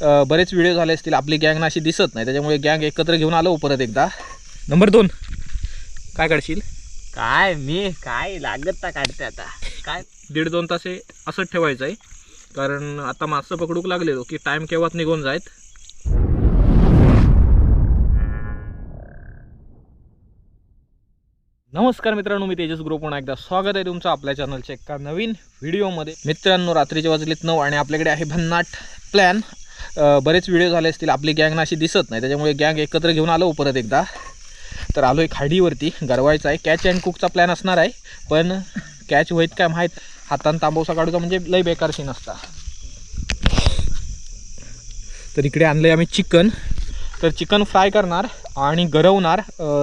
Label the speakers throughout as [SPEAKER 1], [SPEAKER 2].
[SPEAKER 1] अ, बरेच व्हिडिओ झाले असतील आपली गँग ना अशी दिसत नाही. त्याच्यामुळे गँग एकत्र घेऊन आलो परत एकदा. नंबर दोन. काय काढशील?
[SPEAKER 2] काय मी काय लागत ता काढते आता. काय?
[SPEAKER 1] दीड दोन तास हे असंच ठेवायचं आहे. कारण आता मासं पकडूक लागलेलो की टाईम केव्हाच निघून जायत? नमस्कार मित्रांनो मी तेजस ग्रुप. पुन्हा एकदा स्वागत आहे तुमचं आपल्या चॅनलच्या एका नवीन व्हिडिओमध्ये मित्रांनो रात्रीचे वाजलेत नऊ आणि आपल्याकडे आहे भन्नाट प्लॅन बरेच व्हिडिओ झाले असतील आपली गँग अशी दिसत नाही. त्याच्यामुळे गँग एकत्र घेऊन आलो परत एकदा. तर आलो आहे खाडीवरती. गरवायचा आहे. कॅच अँड कुकचा प्लॅन असणार आहे. पण कॅच होईत काय माहीत? हातान तांबवसा काढूचा म्हणजे लय बेकारशी नसता तर इकडे आणलं आहे आम्ही चिकन तर चिकन फ्राय करणार आणि गरवणार.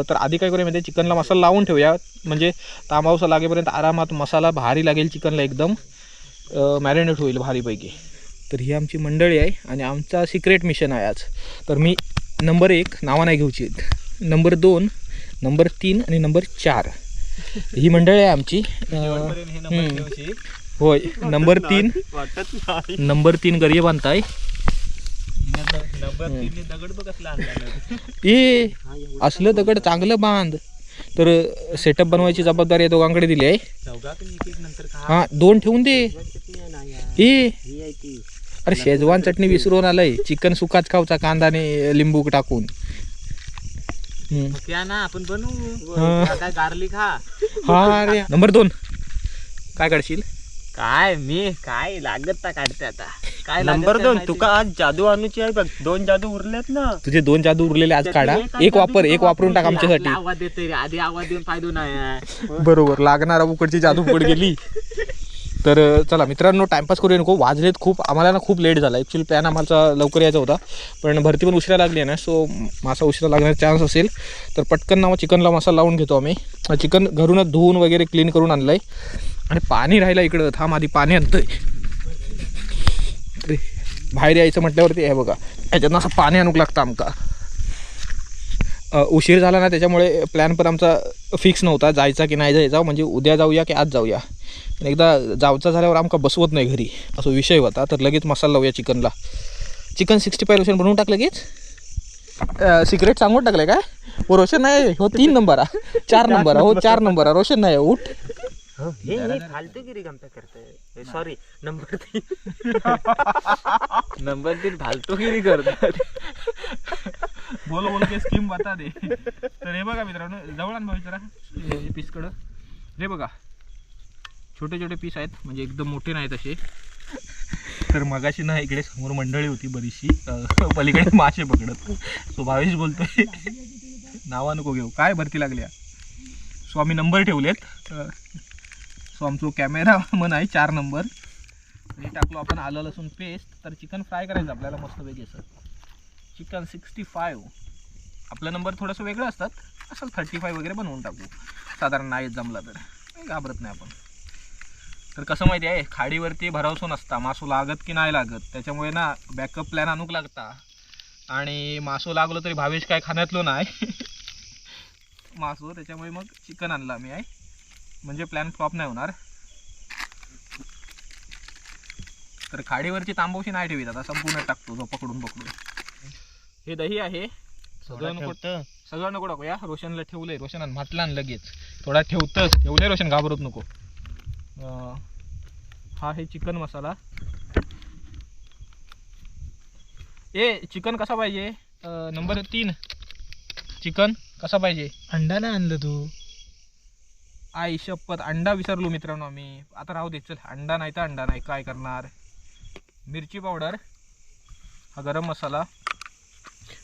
[SPEAKER 1] तर आधी काय करूया म्हणजे चिकनला मसाला लावून ठेवूया. म्हणजे तांबावसा लागेपर्यंत आरामात मसाला भारी लागेल चिकनला एकदम. मॅरिनेट होईल भारीपैकी. तर ही आमची मंडळी आहे आणि आमचा सिक्रेट मिशन आहे आज. तर मी नंबर एक नावा नाही घेऊची. नंबर दोन नंबर तीन आणि नंबर चार. ही मंडळी आहे आमची. होय. नंबर तीन नंबर तीन गरिये बांधताय ए असलं दगड चांगलं बांध. तर सेटअप बनवायची जबाबदारी या दोघांकडे दिली आहे.
[SPEAKER 2] चौघात एक एक नंतर का
[SPEAKER 1] हा दोन ठेवून दे. ए.
[SPEAKER 2] ही
[SPEAKER 1] अरे शेजवान चटणी विसरून आलंय. चिकन सुकाच खावचा कांदाने लिंबू टाकून. हम्म.
[SPEAKER 2] त्या ना आपण बनवू.
[SPEAKER 1] हा.
[SPEAKER 2] काय गार्लिक हा?
[SPEAKER 1] हा अरे. नंबर दोन. काय काढशील
[SPEAKER 2] काय मी काय लागत ता काढते आता. काय
[SPEAKER 3] नंबर दोन तुका आज जादू आणूची आहे बघ. दोन जादू उरलेत ना.
[SPEAKER 1] तुझे दोन जादू उरलेले आज काढा. एक वापर एक वापरून टाक? आमच्यासाठी.
[SPEAKER 2] आधी आवाज देते रे. आधी आवाज देऊन फायदो नाही.
[SPEAKER 1] बरोबर लागणारा उकडची जादू फुकड गेली. तर चला मित्रांनो टाईमपास करूया नको. वाजलेत खूप. आम्हाला ना खूप लेट झाला. ॲक्च्युली प्लॅन आम्हाला लवकर यायचा होता. पण भरती पण उशिरा लागली आहे ना सो मासा उशिरा लागण्याचा चान्स असेल. तर पटकन ना मग चिकनला मसाला लावून घेतो आम्ही. चिकन घरूनच धुवून वगैरे क्लीन करून आणलं आहे आणि पाणी राहिलं इकडं. थांब आधी पाणी आणतं आहे बाहेर यायचं म्हटल्यावरती आहे बघा. याच्यातनं असं पाणी आणूक लागतं आमका. उशीर झाला ना त्याच्यामुळे प्लॅन पण आमचा फिक्स नव्हता. जायचा की नाही जायचा. म्हणजे उद्या जाऊया की आज जाऊया. एकदा जाऊचा झाल्यावर आमका बसवत नाही घरी. असं विषय होता तर लगेच मसाला लावूया चिकनला. चिकन सिक्स्टी फाय रोशन बनवून टाकलं लगेच. सिक्रेट सांगून टाकलं काय? हो रोशन नाही हो तीन नंबर हा चार नंबर हा हो चार नंबर हा रोशन नाही उठ.
[SPEAKER 3] फालतूगिरी गमता करते. सॉरी नंबर तीन.
[SPEAKER 2] नंबर तीन फालतूगिरी करतात.
[SPEAKER 1] बोल बोल के स्कीम बता दे. तर हे बघा मित्रांनो जवळ आण जरा. पीसकडं हे बघा. छोटे छोटे पीस आहेत म्हणजे एकदम मोठे नाहीत असे. तर मगाशी ना इकडे समोर मंडळी होती बरीचशी. पलीकडे मासे पकडत. सो भावेश बोलतोय नावा नको घेऊ. काय भरती लागल्या? सो आम्ही नंबर ठेवलेत. सो आमचो कॅमेरा मन आहे चार नंबर. हे टाकलो आपण आलं लसूण पेस्ट तर चिकन फ्राय करायचं आपल्याला मस्त वेगळी असं. चिकन सिक्स्टी फाईव्ह आपला नंबर थोडंसं वेगळं असतात. असं थर्टी फाय वगैरे बनवून टाकू. साधारण नाही जमला तर. काही घाबरत नाही आपण. तर कसं माहिती आहे खाडीवरती भरवसून असता मासू लागत की नाही लागत? त्याच्यामुळे ना बॅकअप प्लॅन आणूक लागता. आणि मासू लागलो तरी भावेश काय खाण्यातलो नाही. मासू त्याच्यामुळे मग चिकन आणलं आम्ही आहे म्हणजे प्लॅन फ्लॉप नाही होणार. तर खाडीवरची तांबवशी नाही ठेवीत आता संपूर्ण टाकतो जो पकडून. पकडून हे दही आहे. सगळं नको सगळं नको टाकू या रोशनला ठेवलंय. रोशन म्हटलं लगेच. थोडा ठेवतंच ठेवलंय रोशन घाबरत नको. हा आहे चिकन मसाला. ए चिकन कसा पाहिजे? नंबर तीन. चिकन कसा पाहिजे?
[SPEAKER 3] अंडा नाही आणलं तू.
[SPEAKER 1] आई शपथ अंडा विसरलो मित्रांनो आम्ही. आता राहू दे चल. अंडा नाही तर अंडा नाही. काय करणार? मिरची पावडर हा गरम मसाला.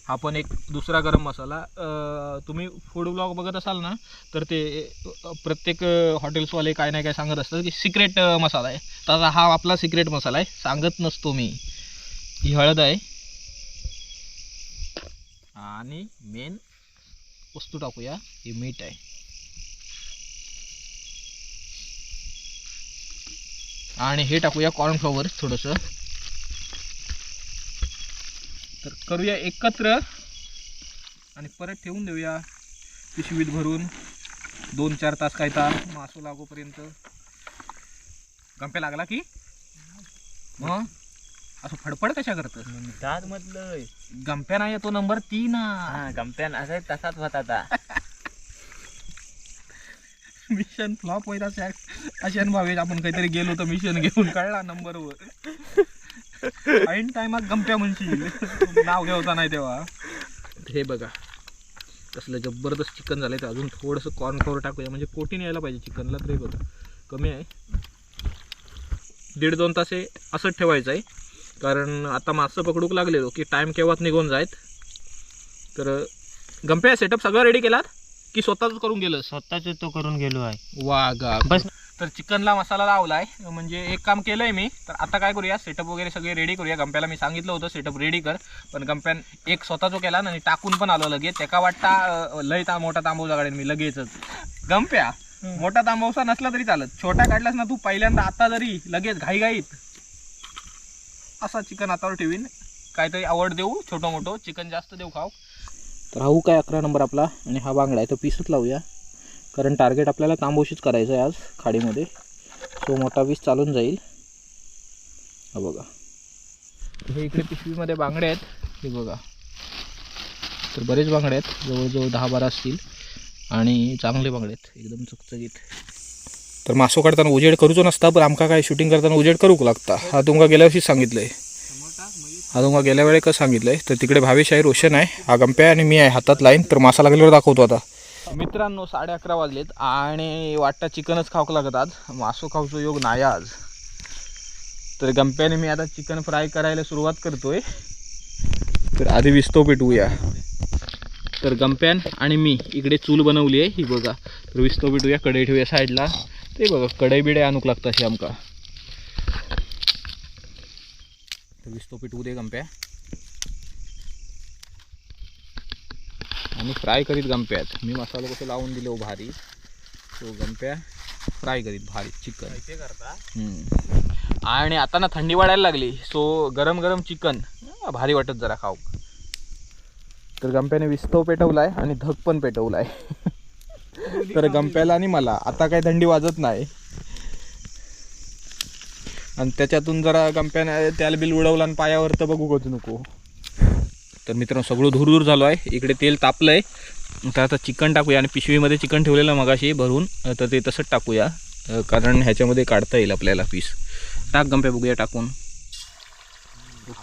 [SPEAKER 1] आपण एक दुसरा गरम मसाला तुम्ही फूड ब्लॉग बघत असाल ना तर ते प्रत्येक हॉटेल्सवाले काय नाही काय सांगत असतात की सिक्रेट मसाला आहे. तर हा आपला सिक्रेट मसाला आहे. सांगत नसतो मी. ही हळद आहे. आणि मेन वस्तू टाकूया. ही मीठ आहे. आणि हे टाकूया कॉर्नफ्लॉवर थोडंसं. तर करूया एकत्र. आणि परत ठेवून देऊया. पिशवीत भरून. दोन चार तास काय ता मासू लागोपर्यंत. गंप्या लागला की? मग? असं फडफड कशा करतं
[SPEAKER 2] दात मधलं
[SPEAKER 1] गंप्या नाही तो नंबर तीन.
[SPEAKER 2] हा गमप्यान असं तसाच होता आता.
[SPEAKER 1] मिशन फ्लॉप होईल अशा अशान भावेश आपण काहीतरी गेलो तर मिशन घेऊन कळला नंबरवर ऐन टायमात गंप्या म्हणशील. नाव घ्यावता नाही तेव्हा. हे बघा. कसलं जबरदस्त चिकन झालंय तर अजून थोडंसं कॉर्नफ्लोअर टाकूया. म्हणजे प्रोटीन यायला पाहिजे चिकनला तरी बघा. कमी आहे. दीड दोन तास हे असंच ठेवायचं आहे. कारण आता मासं पकडूक लागलेलो की टाईम केव्हाच निघून जायत. तर गंप्या सेटअप सगळं रेडी केलात? की स्वतःच करून गेलं
[SPEAKER 3] स्वतःच तो करून गेलो आहे.
[SPEAKER 1] वा गा
[SPEAKER 3] बस.
[SPEAKER 1] तर चिकनला मसाला लावलाय. म्हणजे एक काम केलंय मी. तर आता काय करूया सेटअप वगैरे सगळे रेडी करूया. गंप्याला मी सांगितलं होतं सेटअप रेडी कर. पण गंप्यान एक स्वतः जो केला आणि टाकून पण आलो लगेच. त्याका वाटता लय ता मोठा तांबूचा काढेन मी लगेचच. गंप्या मोठा तांबवसा नसला तरी चालत. छोटा काढलास ना तू पहिल्यांदा आता जरी लगेच घाईघाईत. असा चिकन हातावर ठेवीन. काहीतरी आवड देऊ छोटं मोठं. चिकन जास्त देऊ खाऊ. तर हा काय अकरा नंबर आपला. आणि हा बांगडा आहे तो पीसच लावूया. कारण टार्गेट आपल्याला तांबोशीच करायचं आहे आज खाडीमध्ये. तो मोठा पीस चालून जाईल. हा बघा. हे इकडे पिशवीमध्ये बांगडे आहेत. हे बघा. तर बरेच बांगडे आहेत. जवळजवळ दहा बारा असतील. आणि चांगले बांगडे आहेत. एकदम चकचकीत. तर मासो काढताना उजेड करूचो नसता पण आमका काय शूटिंग करताना उजेड करूक लागता. हा तुमका गेल्या वर्षी सांगितलंय. हा तुमका गेल्या वेळेस कसं सांगितलंय. तर तिकडे भावेश आहे रोशन आहे. हा गंप्या आणि मी आहे हातात लाईन. तर मासा लागल्यावर दाखवतो आता. मित्रांनो साडे अकरा वाजलेत आणि वाटतं चिकनच खाऊक लागत आज. मासो खाऊचो योग नाही आज. तर गंप्याने मी आता चिकन फ्राय करायला सुरुवात करतोय. तर आधी विस्तो पेटवूया. तर गंप्यान आणि मी इकडे चूल बनवली आहे ही बघा. तर विस्तो पेटूया कढई ठेवूया साईडला. ते बघा कढई बिडे आणूक लागतं अशी आमका. तर विस्तो पेटवू दे गंप्या. आणि फ्राय करीत गंप्यात. मी मसाला कसं लावून दिलो भारी. तो गंप्या फ्राय करीत भारी चिकन. आणि आता ना थंडी वाढायला लागली सो गरम गरम चिकन भारी वाटत जरा खाऊ तर गंप्याने विस्तव पेटवलाय आणि धग पण पेटवलाय. तर गंप्याला आणि मला. आता काय थंडी वाजत नाही. आणि त्याच्यातून जरा गंप्याने त्याला बिल उडवलं आणि पायावर तर बघू कच नको. तर मित्रांनो सगळं धूर धूर झालो आहे. इकडे तेल तापलं आहे तर आता चिकन टाकूया आणि पिशवीमध्ये चिकन ठेवलेलं मगाशी भरून. तर ते तसंच टाकूया. कारण ह्याच्यामध्ये काढता येईल आपल्याला पीस. टाक गंप्या बघूया टाकून.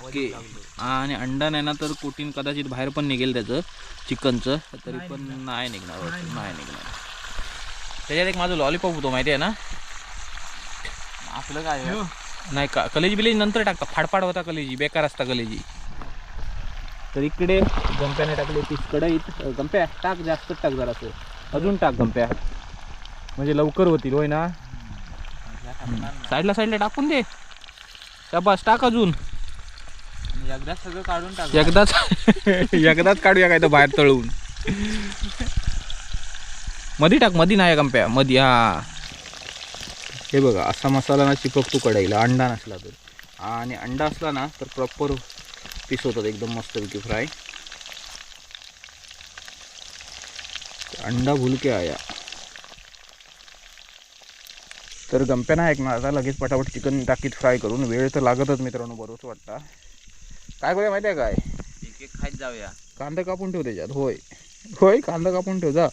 [SPEAKER 1] ओके. आणि अंडा नाही ना तर कोटीन कदाचित बाहेर पण निघेल त्याचं चिकनचं. तरी पण नाही निघणार नाही निघणार. त्याच्यात एक माझं लॉलीपॉप होतो माहिती आहे ना?
[SPEAKER 2] आपलं काय?
[SPEAKER 1] नाही का? कलेजी बिलेजी नंतर टाकता. फाडफाड होता कलेजी. बेकार असता कलेजी. तर इकडे गंप्याने टाकले पीस कढईत गंप्या टाक जास्त टाक जरासं. अजून टाक गंप्या. म्हणजे लवकर होतील होय ना? साईडला साईडला टाकून दे. शाबास टाक अजून.
[SPEAKER 2] आणि एकदा सगळं काढून टाक.
[SPEAKER 1] एकदाच एकदाच काढूया काय तर बाहेर तळून. मधी टाक मधी नाही गंप्या. मधी हा. हे बघा असा मसाला ना चिपकतो कढईला. अंडा नसला तर. आणि अंडा असला ना तर प्रॉपर पीस होतात एकदम मस्तपैकी फ्राय. अंडा भुलके आया तर गंप्या नाही ऐकणार आता लगेच पटापट चिकन टाकीत फ्राय करून वेळ तर लागतच मित्रांनो बरोच वाटता. काय करूया माहिती आहे काय?
[SPEAKER 2] एक एक खात जाऊया.
[SPEAKER 1] कांदा कापून ठेव त्याच्यात होय. होय कांदा कापून ठेव जा.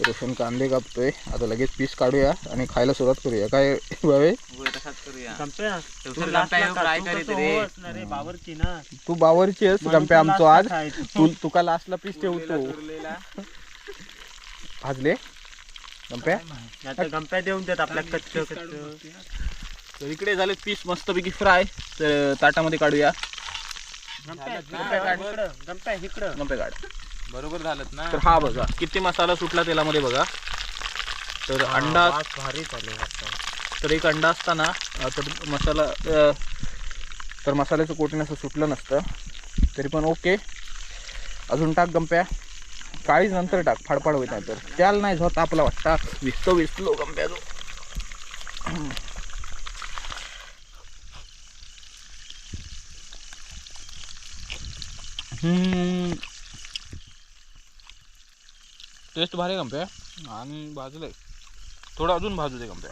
[SPEAKER 1] तर रोशन कांदे कापतोय. आता लगेच पीस काढूया आणि खायला सुरुवात करूया. काय
[SPEAKER 2] तू रे.
[SPEAKER 3] हो बावरची
[SPEAKER 1] तू बावरची आहेस
[SPEAKER 3] तू
[SPEAKER 1] आमचो आज. तू तुका लास्टला पीस ठेवतो. भाजले? गंप्या?
[SPEAKER 3] आता गंप्या देऊन देत आपल्या कच्च कच्च.
[SPEAKER 1] तर इकडे झाले पीस मस्तपैकी फ्राय. तर ताटामध्ये काढूया.
[SPEAKER 3] गंप्या, इकडं, गंप्या इकडं.
[SPEAKER 1] गंप्या काढ.
[SPEAKER 2] बरोबर झालं ना.
[SPEAKER 1] तर हा बघा किती मसाला सुटला तेलामध्ये बघा. तर अंडा
[SPEAKER 3] भारी चालू
[SPEAKER 1] तर एक अंडा असताना तर मसाला तर मसाल्याचं कोटिंग असं सुटलं नसतं. तरी पण ओके. अजून टाक गंप्या. काळीच नंतर टाक फाडफाड होत नाही तर. त्याला नाही झोत आपला वाटता. विसतो विसलो गंप्या जो. टेस्ट भारी आहे गंप्या? आणि भाजलंय थोडं अजून भाजू दे गंप्या.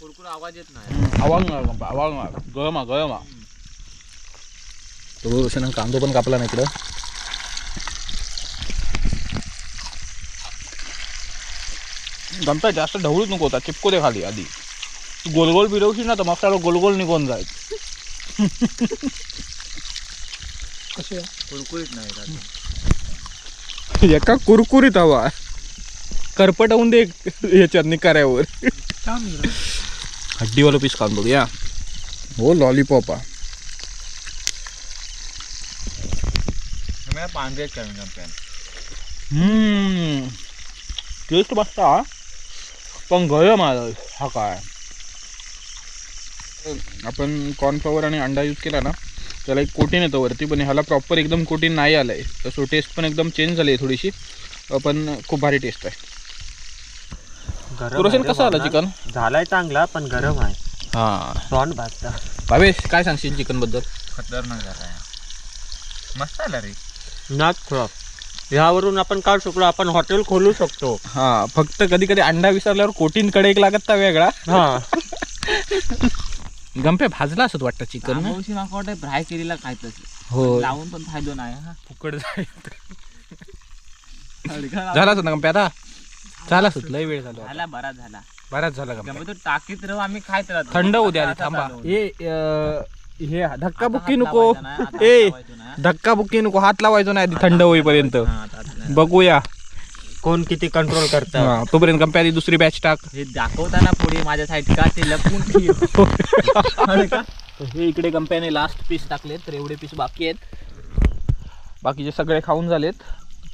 [SPEAKER 2] कुरकुर आवाज येत नाही.
[SPEAKER 1] आवाज आवाज मार गळमा गळमा. तो रोशन कांदो पण कापला ना इकडं. गमता जास्त ढवळूच नको होता. चिपको दे खाली आधी. तू गोल गोल फिरवशील ना तर मसाला गोल गोल निघून जाईल. कसे
[SPEAKER 2] कुरकुरीत नाही.
[SPEAKER 1] एका कुरकुरीत हवा. करपटवून दे याच्यात निकाऱ्यावर. हड्डीवाला पीस कांदो या हो लॉलीपॉप हा.
[SPEAKER 2] पांढरे
[SPEAKER 1] टेस्ट मस्त हा. पण गरम आहे हा काय. आपण कॉर्नफ्लॉवर आणि अंडा यूज केला ना त्याला एक कोटीन येतं वरती पण ह्याला प्रॉपर एकदम कोटीन नाही आलं आहे तसं टेस्ट पण एकदम चेंज झाली आहे थोडीशी. पण खूप भारी टेस्ट आहे. रोशन कसं आलं. चिकन?
[SPEAKER 3] झालाय चांगला पण गरम आहे.
[SPEAKER 1] हां.
[SPEAKER 3] भाजता.
[SPEAKER 1] भावेश काय सांगशील चिकनबद्दल?
[SPEAKER 2] खतरनाक झाला मस्त आला रे.
[SPEAKER 3] नाच क्रॉप ह्यावरून आपण काय शकलो आपण हॉटेल खोलू शकतो.
[SPEAKER 1] हां फक्त कधी कधी अंडा विसरल्यावर कोटीन कडे एक लागत तर वेगळा.
[SPEAKER 3] हा.
[SPEAKER 1] गंपे भाजला असत वाटतं चिकन ना?
[SPEAKER 2] आंबवशी माका वाटतं फ्राय केलेला खायचं
[SPEAKER 1] हो.
[SPEAKER 2] लावून पण फायदो नाही हा.
[SPEAKER 1] फुकट
[SPEAKER 2] झाला.
[SPEAKER 1] झाला असत ना गंपे आता? झाला असत लय वेळ झाला
[SPEAKER 2] बरा झाला
[SPEAKER 1] बराच झाला. गंपे.
[SPEAKER 2] गंमत तो टाकीत राहू आम्ही खायत राहतो.
[SPEAKER 1] थंड होऊ द्या आधी
[SPEAKER 2] आता
[SPEAKER 1] थांबा.
[SPEAKER 2] चालू.
[SPEAKER 1] हे अं, हे धक्का बुक्की
[SPEAKER 2] हात
[SPEAKER 1] नको.
[SPEAKER 2] लावायचा नाही, आता हात
[SPEAKER 1] ए
[SPEAKER 2] लावायचो नाही.
[SPEAKER 1] धक्का बुक्की नको हात लावायचो नाही आधी थंड होईपर्यंत.
[SPEAKER 2] हा, आता हात नाही.
[SPEAKER 1] बघूया.
[SPEAKER 3] कोण किती कंट्रोल करत?
[SPEAKER 1] हा, तोपर्यंत आधी दुसरी बॅच टाक.
[SPEAKER 2] हे दाखवताना पुढे माझ्या साईड का? ते लपून ठेव. अरे का?
[SPEAKER 1] हे इकडे गंप्याने लास्ट पीस टाकलेत तर एवढे पीस बाकी आहेत. बाकीचे सगळे खाऊन झालेत.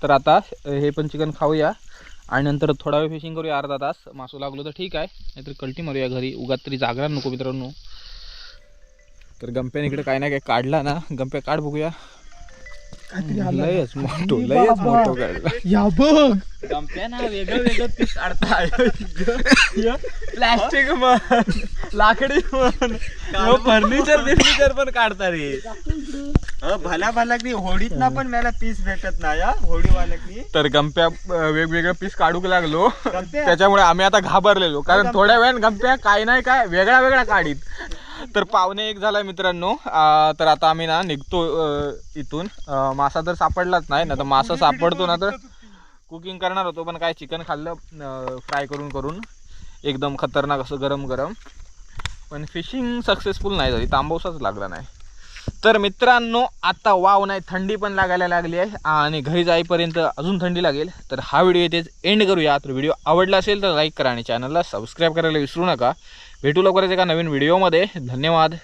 [SPEAKER 1] तर आता हे पण चिकन खाऊया. आणि नंतर थोडा वेळ फिशिंग करूया अर्धा तास. मासू लागलो तर ठीक आहे. नाहीतर कल्टी मारूया घरी. उगाच तरी जागरण नको मित्रांनो. तर गंप्याने इकडे काय ना काय काढला ना. गंप्या काढ बघूया. लयच मोठो लयच मोठो काढला
[SPEAKER 2] गमत्या ना वेगळं वेगळं पीस काढताय प्लास्टिक म्हण लाकडी म्हण. फर्निचर फर्निचर पण काढता रे.
[SPEAKER 3] भला भला की होडीत ना पण मला पीस भेटत नाही हा होडी वालकनी
[SPEAKER 1] तर गंप्या अं, वेगवेगळे पीस काढूक लागलो. त्याच्यामुळे आम्ही आता घाबरलेलो. कारण थोड्या वेळात गंप्या काय नाही काय वेगळा वेगळा काढीत. तर पावणे एक झालाय मित्रांनो. तर आता आम्ही ना निघतो इथून. मासा तर सापडलाच नाही ना तर मासा सापडतो ना तर कुकिंग करणार होतो पण काय चिकन खाल्लं फ्राय करून करून. एकदम खतरनाक असं गरम गरम पण फिशिंग सक्सेसफुल नाही झाली तांबवसाच लागला नाही. तर मित्रांनो आता वाव नाही थंडी पण लागायला लागली आहे आणि घरी जाईपर्यंत अजून थंडी लागेल. तर हा व्हिडिओ इथेच एंड करूया. तर व्हिडिओ आवडला असेल तर लाईक करा आणि चॅनलला सबस्क्राईब करायला विसरू नका. भेटू लवकरच एका नवीन व्हिडिओमध्ये धन्यवाद.